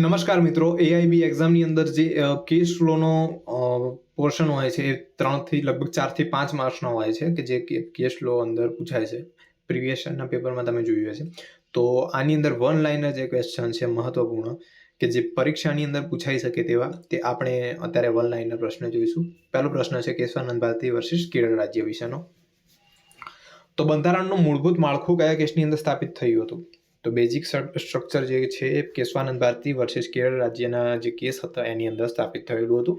નમસ્કાર મિત્રો એઆઈબી એક્ઝામની અંદર જે કેસ ફ્લોનો પોર્શન હોય છે, એ ત્રણથી લગભગ ચારથી પાંચ માર્ક્સનો હોય છે, કે જે કેસ ફ્લો અંદર પૂછાય છે. પ્રીવિયસ યરના પેપરમાં તમે જોયું હશે. તો આની અંદર વન લાઇનર જે ક્વેશ્ચન છે, મહત્વપૂર્ણ, કે જે પરીક્ષાની અંદર પૂછાઈ શકે તેવા, તે આપણે અત્યારે વન લાઇનર પ્રશ્ન જોઈશું. પહેલો પ્રશ્ન છે કેશવાનંદ ભારતી વર્સિસ કેરળ રાજ્ય વિશેનો. તો બંધારણનું મૂળભૂત માળખું કયા કેસની અંદર સ્થાપિત થયું હતું? તો બેઝિક સ્ટ્રક્ચર જે છે એ કેશવાનંદ ભારતી વર્સિસ કેરળ રાજ્યના જે કેસ હતા એની અંદર સ્થાપિત થયેલું હતું.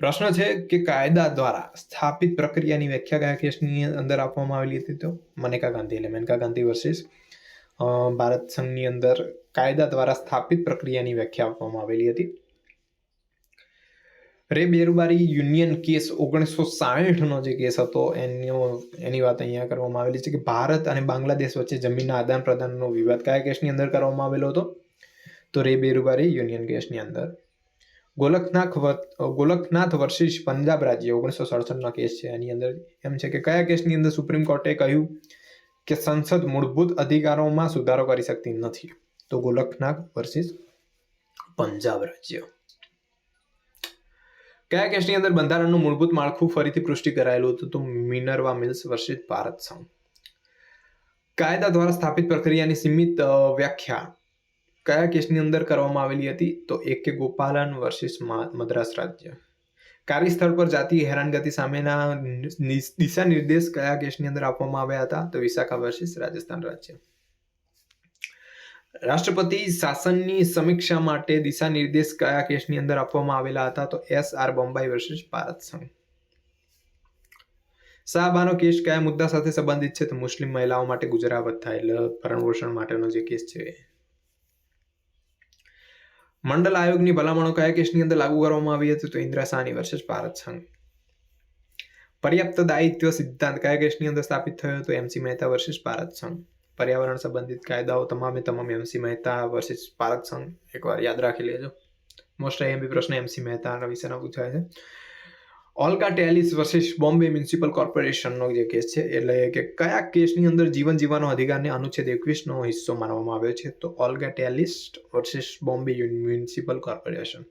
પ્રશ્ન છે કે કાયદા દ્વારા સ્થાપિત પ્રક્રિયાની વ્યાખ્યા કયા કેસની અંદર આપવામાં આવેલી હતી તો? મનેકા ગાંધી એટલે મેનકા ગાંધી વર્સિસ ભારત સંઘની અંદર કાયદા દ્વારા સ્થાપિત પ્રક્રિયાની વ્યાખ્યા આપવામાં આવેલી હતી. રે બેરુબારી યુનિયન કેસ ઓગણીસો સાહીઠનો જે કેસ હતો, એનો, એની વાત અહીંયા કરવામાં આવેલી છે કે ભારત અને બાંગ્લાદેશ વચ્ચે જમીનના આદાન પ્રદાનનો વિવાદ કયા કેસની અંદર કરવામાં આવેલો હતો? તો રે બેરુબારી યુનિયન કેસની અંદર. ગોલખનાથ ગોલખનાથ વર્સિસ પંજાબ રાજ્ય ઓગણીસો સડસઠનો કેસ છે. એની અંદર એમ છે કે કયા કેસની અંદર સુપ્રીમ કોર્ટે કહ્યું કે સંસદ મૂળભૂત અધિકારોમાં સુધારો કરી શકતી નથી? તો ગોલકનાથ વર્સિસ પંજાબ રાજ્ય. કયા કેસની અંદર બંધારણનું મૂળભૂત માળખું ફરીથી પુષ્ટિ કરાયેલું હતું તો મિનરવા મિલ્સ વર્ષિત ભારત સંઘ. કાયદા દ્વારા સ્થાપિત પ્રક્રિયાની સીમિત વ્યાખ્યા કયા કેસની અંદર કરવામાં આવેલી હતી તો એક કે ગોપાલન વર્સિસ મદ્રાસ રાજ્ય. કાર્યસ્થળ પર જાતિ, હેરાનગતિ સામેના દિશા નિર્દેશ કયા કેસની અંદર આપવામાં આવ્યા હતા તો વિશાખા વર્સિસ રાજસ્થાન રાજ્ય. રાષ્ટ્રપતિ શાસનની સમીક્ષા માટે દિશા નિર્દેશ કયા કેસની અંદર આપવામાં આવેલા હતા? તો S R Bommai versus Bharat સંઘ શાહબાનો કેસ કયા મુદ્દા સાથે સંબંધિત છે? તો મુસ્લિમ મહિલાઓ માટે ગુજરાત એટલે ભરણપોષણ માટેનો જે કેસ છે. મંડળ આયોગની ભલામણો કયા કેસની અંદર લાગુ કરવામાં આવી હતી? તો ઇન્દિરા સાની વર્સિસ ભારત સંઘ પર્યાપ્ત દાયિત્વ સિદ્ધાંત કયા કેસની અંદર સ્થાપિત થયો હતો? એમસી મહેતા વર્સિસ ભારત સંઘ પર્યાવરણ સંબંધિત કાયદાઓ તમામે તમામ એમસી મહેતા વર્સિસ પારક સંઘ, એકવાર યાદ રાખી લેજો. મોસ્ટ આઈએમપી પ્રશ્ન એમસી મહેતાના વિશેનો પૂછાય છે. ઓલકા ટેલિસ વર્સિસ બોમ્બે મ્યુનિસિપલ કોર્પોરેશનનો જે કેસ છે, એટલે કે કયા કેસની અંદર જીવન જીવવાનો અધિકારને અનુચ્છેદ એકવીસનો હિસ્સો માનવામાં આવ્યો છે, તો Olga Tellis versus Bombay municipal corporation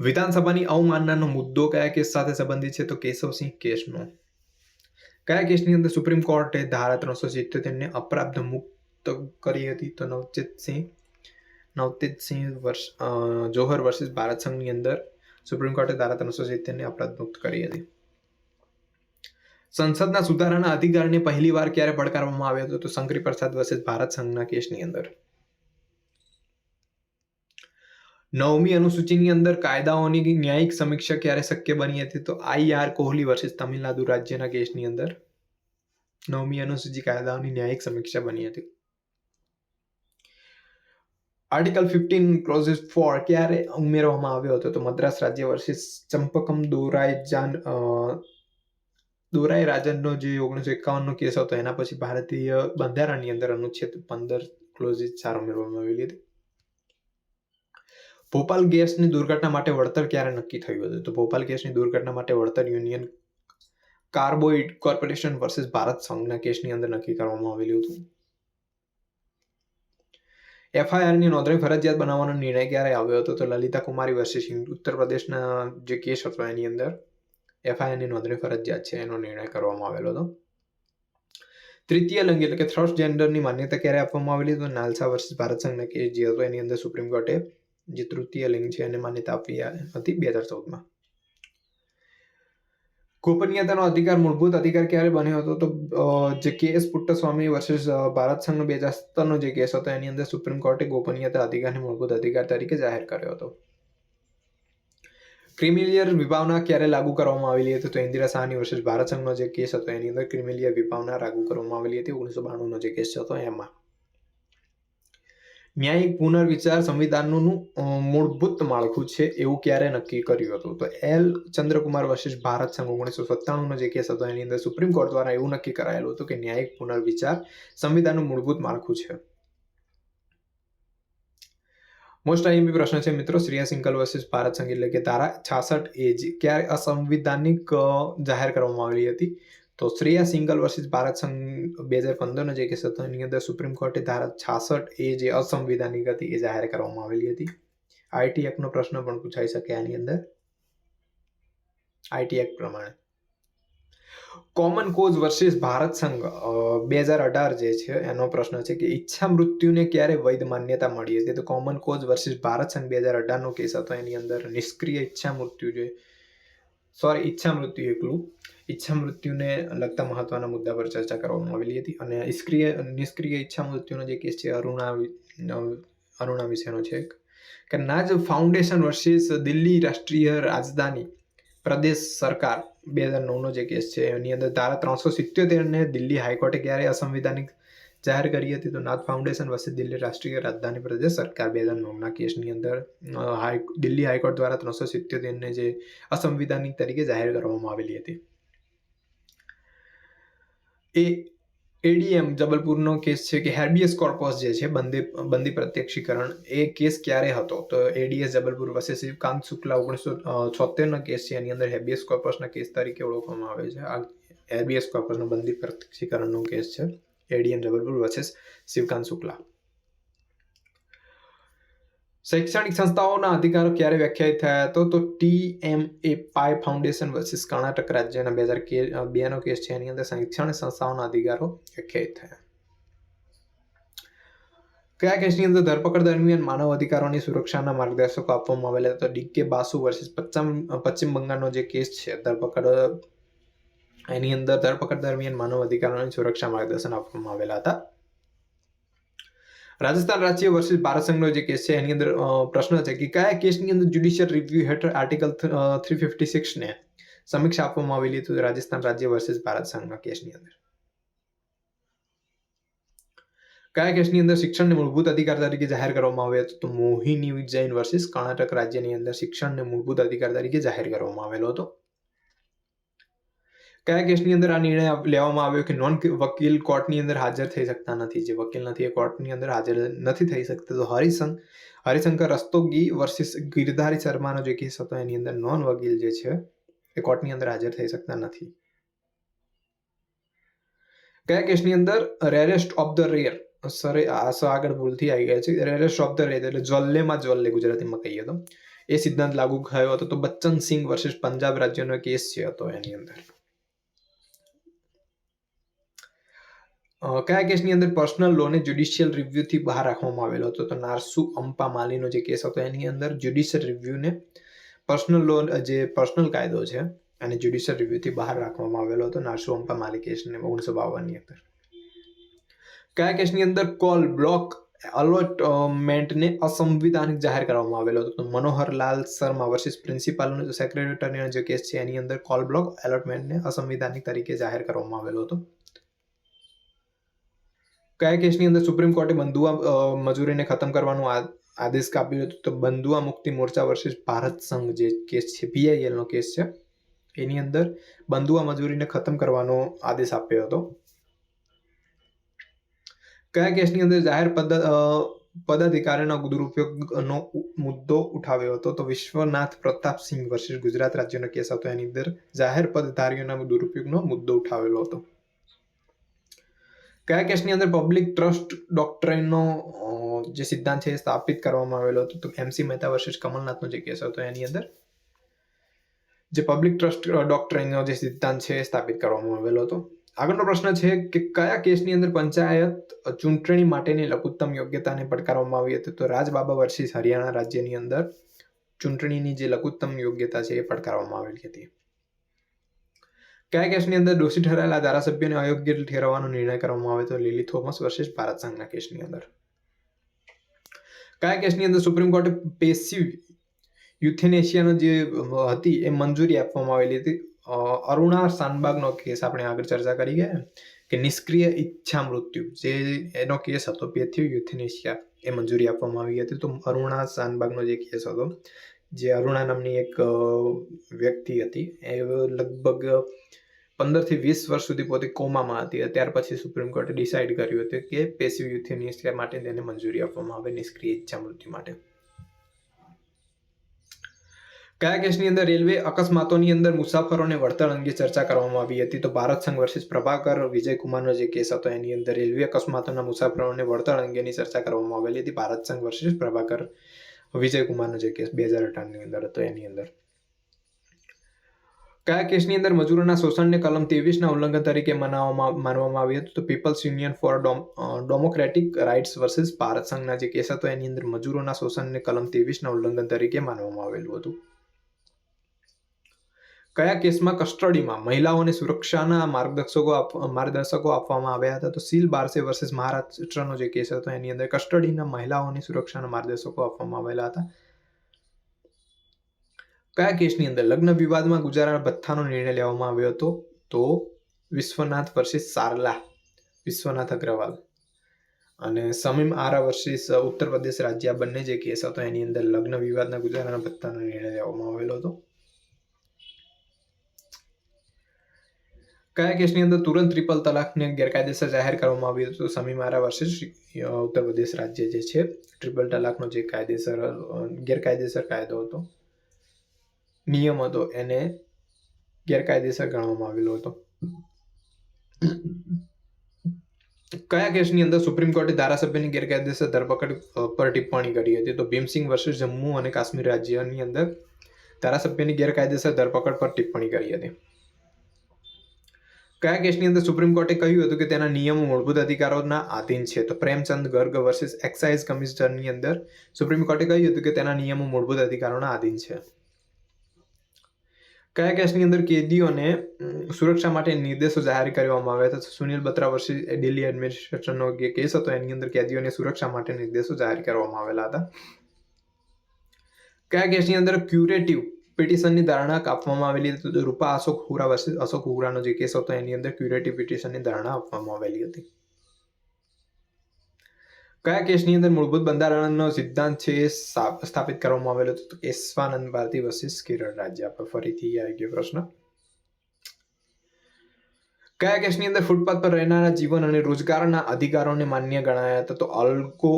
વિધાનસભાની અવમાનનાનો મુદ્દો કયા કેસ સાથે સંબંધિત છે, તો કેશવસિંહ કેસનો કયા કેસની અંદર સુપ્રીમ કોર્ટે ધારા ત્રણસો સિત્યોતેરને અપરાધ મુક્ત કરી હતી? તો નવચેતસિંહ નવતેજસિંહ વર્ષ જોહર વર્સિસ ભારત સંઘની અંદર સુપ્રીમ કોર્ટે ધારા ત્રણસો સિત્તેરને અપરાધ મુક્ત કરી હતી. સંસદના સુધારાના અધિકારને પહેલી વાર ક્યારે પડકારવામાં આવ્યો હતો? તો શંકરી પ્રસાદ વર્સિસ ભારત સંઘના કેસની અંદર. નવમી અનુસૂચિની અંદર કાયદાઓની ન્યાયિક સમીક્ષા ક્યારે શક્ય બની હતી? તો I R Coelho versus Tamil Nadu રાજ્યના કેસની અંદર નવમી અનુસૂચિ કાયદાઓની ન્યાયિક સમીક્ષા બની હતી. આર્ટિકલ ફિફ્ટીન ક્લોઝિસ ફોર ક્યારે ઉમેરવામાં આવ્યો હતો? તો મદ્રાસ રાજ્ય વર્સિસ ચંપકમ દોરાય જાન દોરાય રાજનનો જે ઓગણીસો એકાવનનો કેસ હતો, એના પછી ભારતીય બંધારણની અંદર અનુચ્છેદ પંદર ક્લોઝિસ ચાર ઉમેરવામાં આવેલી હતી. ભોપાલ ગેસની દુર્ઘટના માટે વળતર ક્યારે નક્કી થયું હતું? તો ભોપાલ ગેસની દુર્ઘટના માટે વળતર Union Carbide Corporation versus Bharat સંઘના કેસની અંદર નક્કી કરવામાં આવેલું હતું. એફઆઈઆરની નોંધણી ફરજિયાત બનાવવાનો નિર્ણય ક્યારે આવ્યો હતો? તો લલિતા કુમારી વર્સિસ ઉત્તર પ્રદેશના જે કેસ હતો એની અંદર એફઆઈઆરની નોંધણી ફરજિયાત છે, એનો નિર્ણય કરવામાં આવેલો હતો. તૃતીય લિંગ એટલે કે થર્ડ જેન્ડરની માન્યતા ક્યારે આપવામાં આવેલી તો નાલસા વર્સિસ ભારત સંઘના કેસ જે હતો એની અંદર સુપ્રીમ કોર્ટે જે તૃતીય લિંગ છે એને માન્યતા આપી હતી બે હજાર ચૌદમાં. ગોપનીયતાનો અધિકાર મૂળભૂત અધિકાર ક્યારે બન્યો હતો? તો જે કેસ પુટ્ટસ્વામી વર્સિસ ભારત સંઘનો બે હજાર સત્તરનો જે કેસ હતો, એની અંદર સુપ્રીમ કોર્ટે ગોપનીયતા અધિકારને મૂળભૂત અધિકાર તરીકે જાહેર કર્યો હતો. ક્રિમિલિયર વિભાવના ક્યારે લાગુ કરવામાં આવેલી હતી? તો ઇન્દિરા શાહની વર્ષે ભારત સંઘનો જે કેસ હતો, એની અંદર ક્રિમિલિયર વિભાવના લાગુ કરવામાં આવેલી હતી. ઓગણીસો બાણુંનો જે કેસ હતો, એમાં. ન્યાયિક પુનર્વિચાર સંવિધાનનું મૂળભૂત માળખું છે એવું ક્યારે નક્કી કર્યું હતું? તો એલ. ચંદ્રકુમાર વર્સિસ ભારત સંઘ ઓગણીસો સત્તાણુંનો જે કેસ હતો, એની અંદર સુપ્રીમ કોર્ટ દ્વારા એવું નક્કી કરાયેલું હતું કે ન્યાયિક પુનર્વિચાર સંવિધાનનું મૂળભૂત માળખું છે. મોસ્ટ આઈએમપી પ્રશ્ન છે, મિત્રો. શ્રેયા સિંકલ વર્સિસ ભારત સંઘ એટલે કે ધારા છાસઠ એ જ, ક્યારે અસંવિધાનિક જાહેર કરવામાં આવેલી હતી? તો શ્રેયા સિંગલ વર્સિસ ભારત સંઘ બે હજાર પંદરનો જે કેસ હતો એની અંદર સુપ્રીમ કોર્ટે ધારા છાસઠ એ જે અસંવિધાનિક હતી એ જાહેર કરવામાં આવેલી હતી. આઈટી એક્ટનો પ્રશ્ન પણ પૂછાઈ શકે આની અંદર. આઈટી એક્ટ પ્રમાણે. કોમન કોઝ વર્સિસ ભારત સંઘ બે હજાર અઢાર જે છે, એનો પ્રશ્ન છે કે ઈચ્છા મૃત્યુને ક્યારે વૈધ માન્યતા મળી હતી તો કોમન કોઝ વર્સિસ ભારત સંઘ બે હજાર અઢારનો કેસ હતો, એની અંદર નિષ્ક્રિય ઈચ્છા મૃત્યુ જે સોરી ઈચ્છા મૃત્યુ એકલું. ઈચ્છા મૃત્યુને લગતા મહત્વના મુદ્દા પર ચર્ચા કરવામાં આવેલી હતી અને નિષ્ક્રિય નિષ્ક્રિય ઈચ્છા મૃત્યુનો જે કેસ છે, અરુણા અરુણા વિશેનો છે કે નાજ ફાઉન્ડેશન વર્સિસ દિલ્હી રાષ્ટ્રીય રાજધાની પ્રદેશ સરકાર, બે હજાર નવનો જે કેસ છે, એની અંદર ધારા ત્રણસો સિત્યોતેરને દિલ્હી હાઈકોર્ટે ક્યારે અસંવિધાનિક જાહેર કરી હતી તો નાથ ફાઉન્ડેશન વસે દિલ્હી રાષ્ટ્રીય રાજધાની પ્રદેશ સરકાર બે હજાર નવના કેસની અંદર હાઈ, દિલ્હી હાઈકોર્ટ દ્વારા ત્રણસો સિત્યોતેરને જે અસંવિધાનિક તરીકે જાહેર કરવામાં આવેલી હતી. એ એડીએમ જબલપુરનો કેસ છે કે હેર્બિયસ કોર્પસ જે છે, બંદી બંદી પ્રત્યક્ષીકરણ, એ કેસ ક્યારે હતો? તો એડીએસ જબલપુર વસે શિવકાંત શુક્લા ઓગણીસો છોતેરનો કેસ છે, એની અંદર હેબિયસ કોર્પસના કેસ તરીકે ઓળખવામાં આવે છે. આ હેબિયસ કોર્પસનો બંદી પ્રત્યક્ષીકરણનો કેસ છે. એડીએમ જબલપુર વર્સેસ શિવકાંત શુક્લા શૈક્ષણિક સંસ્થાઓના અધિકારો ક્યારે વ્યાખ્યાયિત થયા હતો તો T M A Pai Foundation versus Karnataka રાજ્યના બે હજાર કે, બેનો કેસ છે, એની અંદર શૈક્ષણિક સંસ્થાઓના અધિકારો વ્યાખ્યાયિત થયા. કયા કેસની અંદર ધરપકડ દરમિયાન માનવ અધિકારોની સુરક્ષાના માર્ગદર્શકો આપવામાં આવેલા તો ડીકે બાસુ વર્સિસ પશ્ચિમ પશ્ચિમ બંગાળનો જે કેસ છે, ધરપકડ એની અંદર ધરપકડ દરમિયાન માનવ અધિકારોની સુરક્ષા માર્ગદર્શન આપવામાં આવેલા હતા. રાજસ્થાન રાજ્ય વર્ષિસ ભારત સંઘનો જે કેસ છે, એની અંદર પ્રશ્ન છે કે કયા કેસની અંદર જ્યુડિશિયલ રિવ્યુ હેઠળ આર્ટિકલ થ્રી ફિફ્ટી સિક્સને સમીક્ષા આપવામાં આવેલી હતી રાજસ્થાન રાજ્ય વર્ષિસ ભારત સંઘના કેસની અંદર? કયા કેસની અંદર શિક્ષણને મૂળભૂત અધિકાર તરીકે જાહેર કરવામાં આવ્યો હતો? તો મોહિની જૈન વર્સિસ કર્ણાટક રાજ્યની અંદર શિક્ષણને મૂળભૂત અધિકાર તરીકે જાહેર કરવામાં આવેલો હતો. કયા કેસની અંદર આ નિર્ણય લેવામાં આવ્યો કે નોન વકીલ કોર્ટની અંદર હાજર થઈ શકતા નથી? જે વકીલ નથી એ કોર્ટની અંદર હાજર નથી થઈ શકતા. તો હરિશંક હરિશંકર રસ્તોગી વર્સિસ ગિરધારી શર્માનો જે કેસ હતો એની અંદર નોન વકીલ જે છે એ કોર્ટની અંદર હાજર થઈ શકતા નથી. કયા કેસની અંદર રેરેસ્ટ ઓફ ધ રેર સર આસો આગળ ભૂલથી આવી ગયા છે. રેરેસ્ટ ઓફ ધ રેર એટલે જ્વલ્લેમાં જ્વલ્લે ગુજરાતીમાં કહીએ તો. એ સિદ્ધાંત લાગુ થયો હતો. તો બચ્ચન સિંહ વર્સિસ પંજાબ રાજ્યનો કેસ છે હતો એની અંદર. કયા કેસની અંદર પર્સનલ લોને જ્યુડિશિયલ રિવ્યુથી બહાર રાખવામાં આવેલો હતો? તો નારસુ અંપા માલીનો જે કેસ હતો, એની અંદર જ્યુડિશિયલ રિવ્યુને પર્સનલ લોન જે પર્સનલ કાયદો છે અને જ્યુડિશિયલ રિવ્યુથી બહાર રાખવામાં આવેલો હતો, નારસુ અંપા માલી કેસને ઓગણીસો બાવનની અંદર. કયા કેસની અંદર કોલ બ્લોક અલોટમેન્ટને અસંવિધાનિક જાહેર કરવામાં આવેલો હતો? મનોહરલાલ શર્મા વર્સિસ પ્રિન્સિપાલનો જે સેક્રેટરીનો જે કેસ છે, એની અંદર કોલ બ્લોક એલોટમેન્ટને અસંવિધાનિક તરીકે જાહેર કરવામાં આવેલો હતો. કયા કેસની અંદર સુપ્રીમ કોર્ટે બંધુઆ મજૂરીને ખતમ કરવાનો આદેશ કાપ્યો હતો? તો બંધુઆ મુક્તિ મોરચા વર્સિસ ભારત સંઘ જે કેસ છે પીઆઈએલનો કેસ છે, એની અંદર બંધુઆ મજૂરીને ખતમ કરવાનો આદેશ આપ્યો હતો. કયા કેસની અંદર જાહેર પદ પદાધિકારીનો દુરુપયોગનો મુદ્દો ઉઠાવ્યો હતો? તો વિશ્વનાથ પ્રતાપ સિંહ વર્સિસ ગુજરાત રાજ્યનો કેસ હતો. એની અંદર જાહેર પદધારીઓના દુરુપયોગનો મુદ્દો ઉઠાવેલો હતો. કયા કેસની અંદર પબ્લિક ટ્રસ્ટ ડોક્ટ્રાઇનનો જે સિદ્ધાંત છે એ સ્થાપિત કરવામાં આવેલો હતો? તો એમસી મહેતા વર્સિસ કમલનાથનો જે કેસ હતો, એની અંદર જે પબ્લિક ટ્રસ્ટ ડોક્ટ્રાઇનનો જે સિદ્ધાંત છે એ સ્થાપિત કરવામાં આવેલો હતો. આગળનો પ્રશ્ન છે કે કયા કેસની અંદર પંચાયત ચૂંટણી માટેની લઘુત્તમ યોગ્યતાને પડકારવામાં આવી હતી? તો રાજબાબા વર્સિસ હરિયાણા રાજ્યની અંદર ચૂંટણીની જે લઘુત્તમ યોગ્યતા છે એ પડકારવામાં આવેલી હતી. કયા કેસની અંદર દોષી ઠરાયેલા ધારાસભ્યને અયોગ્ય ઠેરવવાનો નિર્ણય કરવામાં આવે તો લીલી થોમસ વર્સિસ ભારત સંઘના કેસની અંદર? કયા કેસની અંદર સુપ્રીમ કોર્ટે પેસિવ યુથેનેશિયાનો જે હતી એ મંજૂરી આપવામાં આવેલી હતી? અરુણા સાનબાગનો કેસ આપણે આગળ ચર્ચા કરી ગયા કે નિષ્ક્રિય ઈચ્છા મૃત્યુ, જે એનો કેસ હતો પેથિવ યુથેનેશિયા એ મંજૂરી આપવામાં આવી હતી. તો અરુણા શાનબાગનો જે કેસ હતો જે અરુણા નામની એક વ્યક્તિ હતી. એ લગભગ પંદરથી વીસ વર્ષ સુધી પોતે કોમામાં હતી. ત્યાર પછી સુપ્રીમ કોર્ટે ડિસાઇડ કર્યું હતું કે પેસિવ યુથેનિયા માટે તેને મંજૂરી આપવામાં આવે, નિષ્ક્રિય ઈચ્છા મૃત્યુ માટે. કયા કેસની અંદર રેલવે અકસ્માતોની અંદર મુસાફરોને વળતર અંગે ચર્ચા કરવામાં આવી હતી? તો ભારત સંઘ વર્સિસ પ્રભાકર વિજયકુમારનો જે કેસ હતો, એની અંદર રેલવે અકસ્માતોના મુસાફરોને વળતર અંગેની ચર્ચા કરવામાં આવેલી હતી. ભારત સંઘ વર્સિસ પ્રભાકર વિજયકુમારનો જે કેસ બે હજાર અઢારની અંદર હતો, એની અંદર. કયા કેસની અંદર મજૂરોના શોષણને કલમ ત્રેવીસના ઉલ્લંઘન તરીકે મનાવવામાં, માનવામાં આવ્યું હતું? તો People's Union for Democratic Rights versus Bharat સંઘના જે કેસ હતો, એની અંદર મજૂરોના શોષણને કલમ ત્રેવીસના ઉલ્લંઘન તરીકે માનવામાં આવેલું હતું. કયા કેસમાં કસ્ટડીમાં મહિલાઓને સુરક્ષાના માર્ગદર્શકો માર્ગદર્શકો આપવામાં આવ્યા હતા? તો સીલ બારસે વર્સિસ મહારાષ્ટ્રનો જે કેસ હતો, એની અંદર કસ્ટડીના મહિલાઓની સુરક્ષાના માર્ગદર્શકો આપવામાં આવેલા હતા. કયા કેસની અંદર લગ્ન વિવાદમાં ગુજરાત ભથ્થાનો નિર્ણય લેવામાં આવ્યો હતો? તો વિશ્વનાથ વર્સિસ સારલા, વિશ્વનાથ અગ્રવાલ. અને સમીમ આરા વર્સિસ ઉત્તર પ્રદેશ રાજ્ય બંને જે કેસ હતો, એની અંદર લગ્ન વિવાદના ગુજરાતના ભથ્થાનો નિર્ણય લેવામાં આવેલો હતો. કયા કેસની અંદર તુરંત ટ્રિપલ તલાકને ગેરકાયદેસર જાહેર કરવામાં આવ્યું હતું? સમી મારા વર્ષે ઉત્તર પ્રદેશ રાજ્ય જે છે ટ્રિપલ તલાકનો જે કાયદેસર ગેરકાયદેસર કાયદો હતો, નિયમ હતો, એને ગેરકાયદેસર ગણવામાં આવેલો હતો. કયા કેસની અંદર સુપ્રીમ કોર્ટે ધારાસભ્યની ગેરકાયદેસર ધરપકડ પર ટિપ્પણી કરી હતી? તો ભીમસિંગ વર્ષે જમ્મુ અને કાશ્મીર રાજ્યની અંદર ધારાસભ્યની ગેરકાયદેસર ધરપકડ પર ટિપ્પણી કરી હતી. કયા કેસની અંદર સુપ્રીમ કોર્ટે કહ્યું હતું કે તેના નિયમો મૂળભૂત અધિકારોના આધીન છે? તો પ્રેમચંદ ગર્ગ વર્સિસ એક્સાઇઝ કમિશનરની અંદર સુપ્રીમ કોર્ટે કહ્યું હતું કે તેના નિયમો મૂળભૂત અધિકારોના આધીન છે. કયા કેસની અંદર કેદીઓને સુરક્ષા માટે નિર્દેશો જાહેર કરવામાં આવ્યા હતા? સુનિલ બત્રા વર્ષી દિલ્હી એડમિનિસ્ટ્રેશનનો જે કેસ હતો, એની અંદર કેદીઓને સુરક્ષા માટે નિર્દેશો જાહેર કરવામાં આવેલા હતા. કયા કેસની અંદર ક્યુરેટિવ પિટિશનની ધારણા કાપવામાં આવેલી હતી. તો રૂપા અશોક હુરા વર્સિસ અશોક હુરાનો જે કેસ હતો, એની અંદર ક્યુરેટિવ પિટિશનની ધારણા આપવામાં આવેલી હતી. કયા કેસની અંદર મૂળભૂત બંધારણનો સિદ્ધાંત છે એ સ્થાપિત કરવામાં આવેલો હતો? તો કેશવાનંદ ભારતી વર્સિસ કેરળ રાજ્ય. પર ફરીથી આવી ગયો પ્રશ્ન. કયા કેસની અંદર ફૂટપાથ પર રહેનારા જીવન અને રોજગારના અધિકારોને માન્ય ગણાયા હતા? તો અલ્કો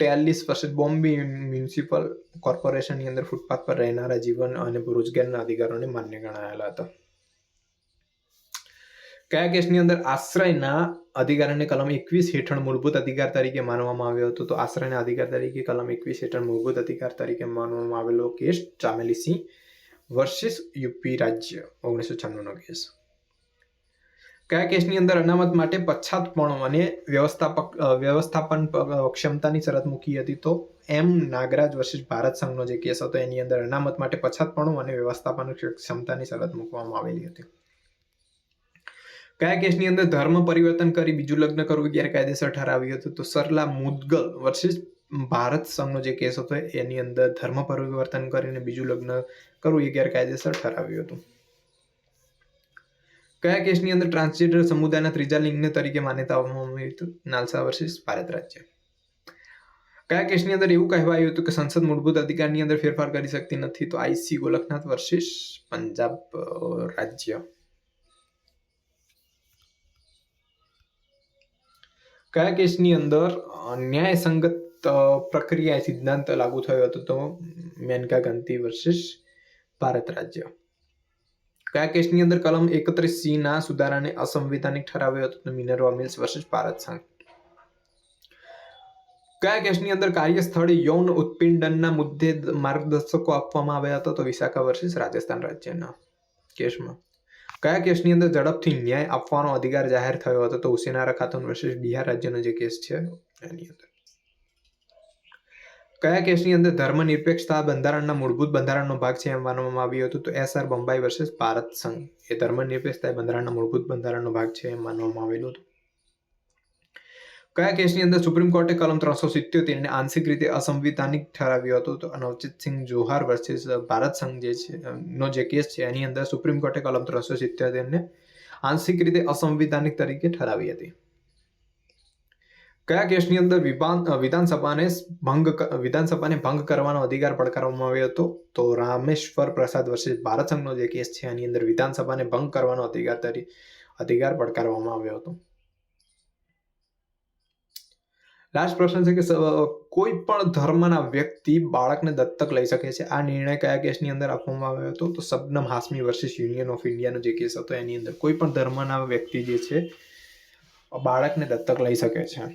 ટેલિસ વર્સિસ બોમ્બે મ્યુનિસિપલ કોર્પોરેશનની અંદર ફૂટપાથ પર રહેનારા જીવન અને રોજગારના અધિકારોને માન્ય ગણાયેલા હતા. કયા કેસની અંદર આશ્રયના અધિકારને કલમ એકવીસ હેઠળ મૂળભૂત અધિકાર તરીકે માનવામાં આવ્યો હતો? તો આશ્રયના અધિકાર તરીકે કલમ એકવીસ હેઠળ મૂળભૂત અધિકાર તરીકે માનવામાં આવેલો case Chameli Singh versus UP રાજ્ય, ઓગણીસો છન્નુનો કેસ. કયા કેસની અંદર અનામત માટે પછાતપણો અને વ્યવસ્થાપક વ્યવસ્થાપન ક્ષમતાની શરત મૂકી હતી? તો એમ નાગરાજ વર્સિસ ભારત સંઘનો જે કેસ હતો, એની અંદર અનામત માટે પછાતપણો અને વ્યવસ્થાપન ક્ષમતાની શરત મૂકવામાં આવેલી હતી. કયા કેસની અંદર ધર્મ પરિવર્તન કરી, બીજું લગ્ન કરવું ગેરકાયદેસર ઠરાવ્યું હતું? તો સરલા મુદગલ વર્સિસ ભારત સંઘનો જે કેસ હતો, એની અંદર ધર્મ પરિવર્તન કરીને બીજું લગ્ન કરવું એ ગેરકાયદેસર ઠરાવ્યું હતું. કયા કેસની અંદર ટ્રાન્સજેન્ડર સમુદાયના ત્રીજા લિંગને તરીકે માન્યતા આપવામાં આવી હતું નાલસા વર્સિસ ભારત રાજ્ય. કયા કેસની અંદર એવું કહેવાયું હતું કે સંસદ મૂળભૂત અધિકારની અંદર ફેરફાર કરી શકતી નથી? તો આઈસી ગોલકનાથ વર્સિસ પંજાબ રાજ્ય. કયા કેસની અંદર ન્યાય અ, પ્રક્રિયા સિદ્ધાંત લાગુ થયો હતો? તો મેનકા ગાંધી વર્સિસ ભારત રાજ્ય. કયા કેસની અંદર કલમ એકત્રીસ સી ના સુધારાને અસંવિધાનિક ઠરાવ્યો હતો મિનરવા મિલ્સ વર્સિસ ભારત સંઘ કયા કેસની અંદર કાર્યસ્થળે યૌન ઉત્પીડનના મુદ્દે માર્ગદર્શકો આપવામાં આવ્યા હતા તો વિશાખા વર્સિસ રાજસ્થાન રાજ્યના કેસમાં. કયા કેસની અંદર ઝડપથી ન્યાય આપવાનો અધિકાર જાહેર થયો હતો તો હુસેનારા ખાતુન વર્સિસ બિહાર રાજ્યનો જે કેસ છે, એની અંદર. કયા કેસની અંદર ધર્મનિરપેક્ષતા બંધારણના મૂળભૂત બંધારણનો ભાગ છે એમ માનવામાં આવ્યું હતું? તો S R Bommai versus Bharat સંઘ. એ ધર્મનિરપેક્ષતા એ બંધારણના મૂળભૂત બંધારણનો ભાગ છે એમ માનવામાં આવેલું હતું. કયા કેસની અંદર સુપ્રીમ કોર્ટે કલમ ત્રણસો સિત્યોતેરને આંશિક રીતે અસંવિધાનિક ઠરાવ્યો હતો? તો નવજીત સિંહ જોહાર વર્સિસ ભારત સંઘ જે છે નો જે કેસ છે, એની અંદર સુપ્રીમ કોર્ટે કલમ ત્રણસો સિત્યોતેરને આંશિક રીતે અસંવિધાનિક તરીકે ઠરાવી હતી. કયા કેસની અંદર વિધાન વિધાનસભાને ભંગ વિધાનસભાને ભંગ કરવાનો અધિકાર પડકારવામાં આવ્યો હતો? તો રામેશ્વર પ્રસાદ વર્સિસ ભારત સંઘનો જે કેસ છે એની અંદર વિધાનસભાને ભંગ કરવાનો અધિકાર તરી, અધિકાર પડકારવામાં આવ્યો હતો. લાસ્ટ પ્રશ્ન છે કે કોઈ પણ ધર્મના વ્યક્તિ બાળકને દત્તક લઈ શકે છે. આ નિર્ણય કયા કેસની અંદર આપવામાં આવ્યો હતો? તો Shabnam Hashmi versus Union of ઇન્ડિયાનો જે કેસ હતો, એની અંદર કોઈ પણ ધર્મના વ્યક્તિ જે છે, બાળકને દત્તક લઈ શકે છે.